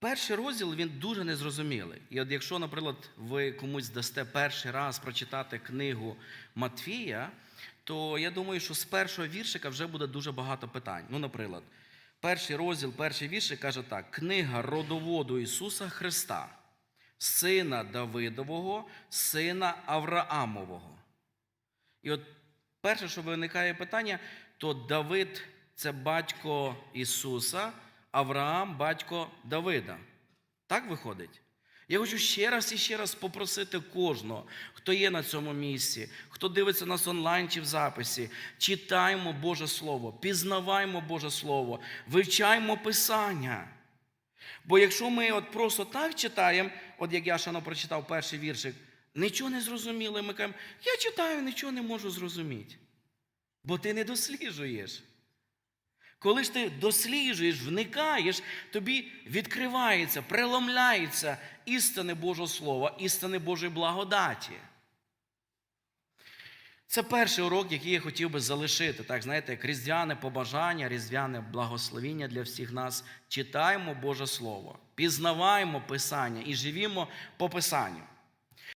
Перший розділ він дуже незрозумілий. І от якщо, наприклад, ви комусь дасте перший раз прочитати книгу Матфія, то я думаю, що з першого віршика вже буде дуже багато питань. Ну, наприклад, перший розділ, перший віршик каже так: книга родоводу Ісуса Христа, сина Давидового, сина Авраамового. І от перше, що виникає питання, то Давид це батько Ісуса, Авраам батько Давида. Так виходить? Я хочу ще раз і ще раз попросити кожного, хто є на цьому місці, хто дивиться нас онлайн чи в записі, читаємо Боже Слово, пізнаваємо Боже Слово, вивчаємо Писання. Бо якщо ми от просто так читаємо, от як я шано прочитав перший віршик, нічого не зрозуміли, ми кажемо, я читаю, нічого не можу зрозуміти. Бо ти не досліджуєш. Коли ж ти досліджуєш, вникаєш, тобі відкривається, преломляється істини Божого Слова, істини Божої благодаті. Це перший урок, який я хотів би залишити. Так, знаєте, як різдвяне побажання, різдвяне благословіння для всіх нас. Читаємо Боже Слово, пізнаваємо Писання і живімо по Писанню.